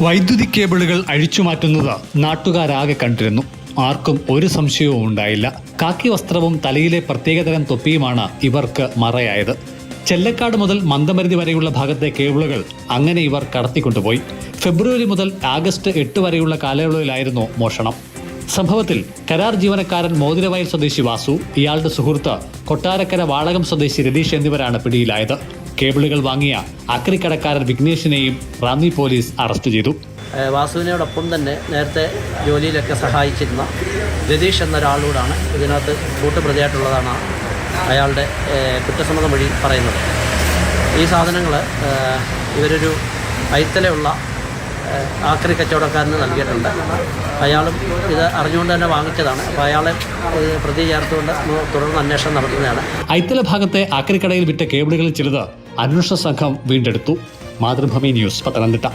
വൈദ്യുതി കേബിളുകൾ അഴിച്ചുമാറ്റുന്നത് നാട്ടുകാരാകെ കണ്ടിരുന്നു. ആർക്കും ഒരു സംശയവും ഉണ്ടായില്ല. കാക്കി വസ്ത്രവും തലയിലെ പ്രത്യേകതരം തൊപ്പിയുമാണ് ഇവർക്ക് മറയായത്. ചെല്ലക്കാട് മുതൽ മന്ദമരുതി വരെയുള്ള ഭാഗത്തെ കേബിളുകൾ അങ്ങനെ ഇവർ കടത്തിക്കൊണ്ടുപോയി. ഫെബ്രുവരി മുതൽ ആഗസ്റ്റ് എട്ട് വരെയുള്ള കാലയളവിലായിരുന്നു മോഷണം. സംഭവത്തിൽ കരാർ ജീവനക്കാരൻ മോതിരവയൽ സ്വദേശി വാസു ഇയാളുടെ സുഹൃത്ത് കൊട്ടാരക്കര വാളകം സ്വദേശി രതീഷ് എന്നിവരാണ് പിടിയിലായത്. കേബിളുകൾ വാങ്ങിയ അക്രിക്കടക്കാരൻ വിഘ്നേഷിനെയും റാന്നി പോലീസ് അറസ്റ്റ് ചെയ്തു. വാസുവിനോടൊപ്പം തന്നെ നേരത്തെ ജോലിയിലൊക്കെ സഹായിച്ചിരുന്ന രതീഷ് എന്ന എന്നൊരാളോടാണ് ഇതിനകത്ത് കൂട്ടുപ്രതിയായിട്ടുള്ളതാണ് അയാളുടെ കുറ്റസമ്മതം വഴി പറയുന്നത്. ഈ സാധനങ്ങൾ ഇവരൊരു ഐത്തലയുള്ള ആക്രി കച്ചവടക്കാരന് നൽകിയിട്ടുണ്ട്. അയാളും ഇത് അറിഞ്ഞുകൊണ്ട് തന്നെ വാങ്ങിച്ചതാണ്. അപ്പോൾ അയാളെ പ്രതി ചേർത്തുകൊണ്ട് തുടർന്ന് അന്വേഷണം നടത്തുന്നതാണ്. ഐത്തല ഭാഗത്തെ ആക്രിക്കടയിൽ വിറ്റ കേബിളുകളിൽ ചിലത് അന്വേഷണ സംഘം വീണ്ടെടുത്തു. മാതൃഭൂമി ന്യൂസ് പത്തനംതിട്ട.